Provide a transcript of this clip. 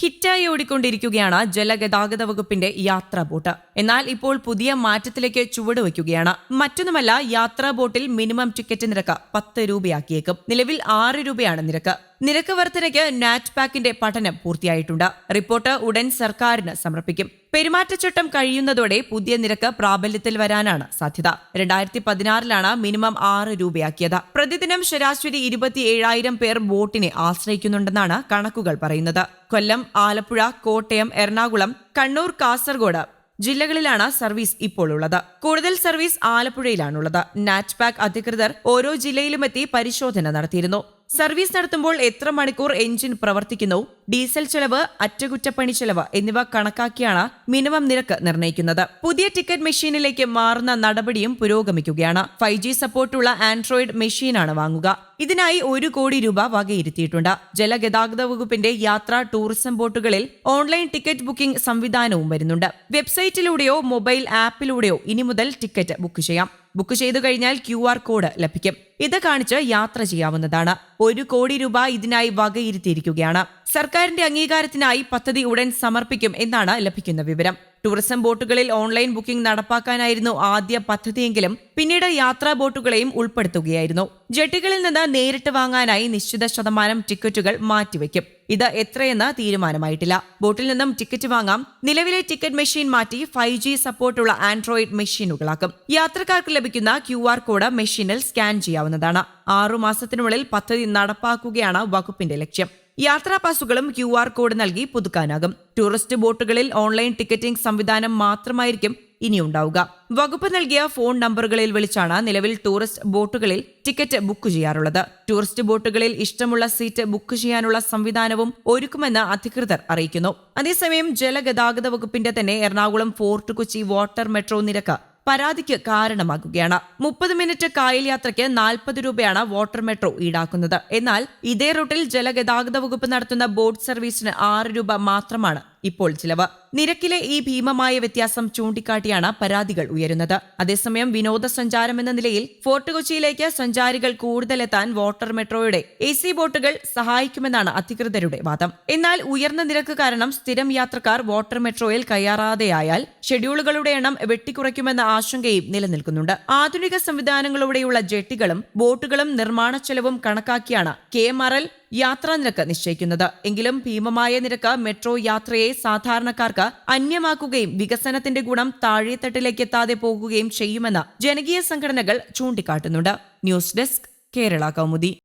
ഹിറ്റായി ഓടിക്കൊണ്ടിരിക്കുകയാണ് ജലഗതാഗത വകുപ്പിന്റെ യാത്രാ ബോട്ട്. എന്നാൽ ഇപ്പോൾ പുതിയ മാറ്റത്തിലേക്ക് ചുവട് വയ്ക്കുകയാണ്. മറ്റൊന്നുമല്ല യാത്രാ ബോട്ടിൽ മിനിമം ടിക്കറ്റ് നിരക്ക് പത്ത് രൂപയാക്കിയേക്കും. നിലവിൽ ആറ് രൂപയാണ് നിരക്ക്. നിരക്ക് വർധനയ്ക്ക് നാറ്റ് പാക്കിന്റെ പഠനം പൂർത്തിയായിട്ടുണ്ട്. റിപ്പോർട്ട് ഉടൻ സർക്കാരിന് സമർപ്പിക്കും. പെരുമാറ്റച്ചട്ടം കഴിയുന്നതോടെ പുതിയ നിരക്ക് പ്രാബല്യത്തിൽ വരാനാണ് സാധ്യത. രണ്ടായിരത്തി പതിനാറിലാണ് മിനിമം ആറ് രൂപയാക്കിയത്. പ്രതിദിനം ശരാശരി ഇരുപത്തി ഏഴായിരം പേർ ബോട്ടിനെ ആശ്രയിക്കുന്നുണ്ടെന്നാണ് കണക്കുകൾ പറയുന്നത്. കൊല്ലം ആലപ്പുഴ കോട്ടയം എറണാകുളം കണ്ണൂർ കാസർഗോഡ് ജില്ലകളിലാണ് സർവീസ് ഇപ്പോൾ ഉള്ളത്. കൂടുതൽ സർവീസ് ആലപ്പുഴയിലാണുള്ളത്. നാറ്റ്പാക്ക് അധികൃതർ ഓരോ ജില്ലയിലുമെത്തി പരിശോധന നടത്തിയിരുന്നു. സർവീസ് നടത്തുമ്പോൾ എത്ര മണിക്കൂർ എഞ്ചിൻ പ്രവർത്തിക്കുന്നു? ഡീസൽ ചെലവ് അറ്റകുറ്റപ്പണി ചെലവ് എന്നിവ കണക്കാക്കിയാണ് മിനിമം നിരക്ക് നിർണയിക്കുന്നത്. പുതിയ ടിക്കറ്റ് മെഷീനിലേക്ക് മാറുന്ന നടപടിയും പുരോഗമിക്കുകയാണ്. ഫൈവ് ജി സപ്പോർട്ടുള്ള ആൻഡ്രോയിഡ് മെഷീനാണ് വാങ്ങുക. ഇതിനായി ഒരു കോടി രൂപ വകയിരുത്തിയിട്ടുണ്ട്. ജലഗതാഗത വകുപ്പിന്റെ യാത്രാ ടൂറിസം ബോട്ടുകളിൽ ഓൺലൈൻ ടിക്കറ്റ് ബുക്കിംഗ് സംവിധാനവും വരുന്നുണ്ട്. വെബ്സൈറ്റിലൂടെയോ മൊബൈൽ ആപ്പിലൂടെയോ ഇനി മുതൽ ടിക്കറ്റ് ബുക്ക് ചെയ്യാം. ബുക്ക് ചെയ്തു കഴിഞ്ഞാൽ ക്യു ആർ കോഡ് ലഭിക്കും. ഇത് കാണിച്ച് യാത്ര ചെയ്യാവുന്നതാണ്. ഒരു കോടി രൂപ ഇതിനായി വകയിരുത്തിയിരിക്കുകയാണ്. സർക്കാരിന്റെ അംഗീകാരത്തിനായി പദ്ധതി ഉടൻ സമർപ്പിക്കും എന്നാണ് ലഭിക്കുന്ന വിവരം. ടൂറിസം ബോട്ടുകളിൽ ഓൺലൈൻ ബുക്കിംഗ് നടപ്പാക്കാനായിരുന്നു ആദ്യ പദ്ധതിയെങ്കിലും പിന്നീട് യാത്രാ ബോട്ടുകളെയും ഉൾപ്പെടുത്തുകയായിരുന്നു. ജെട്ടികളിൽ നിന്ന് നേരിട്ട് വാങ്ങാനായി നിശ്ചിത ശതമാനം ടിക്കറ്റുകൾ മാറ്റിവെക്കും. ഇത് എത്രയെന്ന് തീരുമാനമായിട്ടില്ല. ബോട്ടിൽ നിന്നും ടിക്കറ്റ് വാങ്ങാം നിലവിലെ ടിക്കറ്റ് മെഷീൻ മാറ്റി ഫൈവ് ജി സപ്പോർട്ടുള്ള ആൻഡ്രോയിഡ് മെഷീനുകളാക്കും. യാത്രക്കാർക്ക് ലഭിക്കുന്ന ക്യു ആർ കോഡ് മെഷീനിൽ സ്കാൻ ചെയ്യാവുന്നതാണ്. ആറുമാസത്തിനുള്ളിൽ പദ്ധതി നടപ്പാക്കുകയാണ് വകുപ്പിന്റെ ലക്ഷ്യം. യാത്രാ പാസുകളും ക്യു ആർ കോഡ് നൽകി പുതുക്കാനാകും. ടൂറിസ്റ്റ് ബോട്ടുകളിൽ ഓൺലൈൻ ടിക്കറ്റിംഗ് സംവിധാനം മാത്രമായിരിക്കും ഇനിയുണ്ടാവുക. വകുപ്പ് നൽകിയ ഫോൺ നമ്പറുകളിൽ വിളിച്ചാണ് നിലവിൽ ടൂറിസ്റ്റ് ബോട്ടുകളിൽ ടിക്കറ്റ് ബുക്ക് ചെയ്യാറുള്ളത്. ടൂറിസ്റ്റ് ബോട്ടുകളിൽ ഇഷ്ടമുള്ള സീറ്റ് ബുക്ക് ചെയ്യാനുള്ള സംവിധാനവും ഒരുക്കുമെന്ന് അധികൃതർ അറിയിക്കുന്നു. അതേസമയം ജലഗതാഗത വകുപ്പിന്റെ തന്നെ Ernakulam fort Kochi water metro നിരക്ക് പരാതിക്ക് കാരണമാകുകയാണ്. മുപ്പത് മിനിറ്റ് കായൽ യാത്രയ്ക്ക് നാൽപ്പത് രൂപയാണ് വാട്ടർ മെട്രോ ഈടാക്കുന്നത്. എന്നാൽ ഇതേ റൂട്ടിൽ ജലഗതാഗത വകുപ്പ് നടത്തുന്ന ബോട്ട് സർവീസിന് ആറ് രൂപ മാത്രമാണ് ഇപ്പോൾ ചിലവ്. നിരക്കിലെ ഈ ഭീമമായ വ്യത്യാസം ചൂണ്ടിക്കാട്ടിയാണ് പരാതികൾ ഉയരുന്നത്. അതേസമയം വിനോദസഞ്ചാരം എന്ന നിലയിൽ ഫോർട്ട് കൊച്ചിയിലേക്ക് സഞ്ചാരികൾ കൂടുതലെത്താൻ വാട്ടർ മെട്രോയുടെ എ സി ബോട്ടുകൾ സഹായിക്കുമെന്നാണ് അധികൃതരുടെ വാദം. എന്നാൽ ഉയർന്ന നിരക്ക് കാരണം സ്ഥിരം യാത്രക്കാർ വാട്ടർ മെട്രോയിൽ കയറാതെയായാൽ ഷെഡ്യൂളുകളുടെ എണ്ണം വെട്ടിക്കുറയ്ക്കുമെന്ന ആശങ്കയും നിലനിൽക്കുന്നുണ്ട്. ആധുനിക സംവിധാനങ്ങളോടെയുള്ള ജെട്ടികളും ബോട്ടുകളും നിർമ്മാണ ചെലവും കണക്കാക്കിയാണ് കെ എൽ യാത്രാ നിരക്ക് നിശ്ചയിക്കുന്നത്. എങ്കിലും ഭീമമായ നിരക്ക് മെട്രോ യാത്രയെ സാധാരണക്കാർക്ക് അന്യമാക്കുകയും വികസനത്തിന്റെ ഗുണം താഴെത്തട്ടിലേക്ക് എത്താതെ പോകുകയും ചെയ്യുമെന്ന് ജനകീയ സംഘടനകൾ ചൂണ്ടിക്കാട്ടുന്നുണ്ട്. News desk Kerala Kaumudi.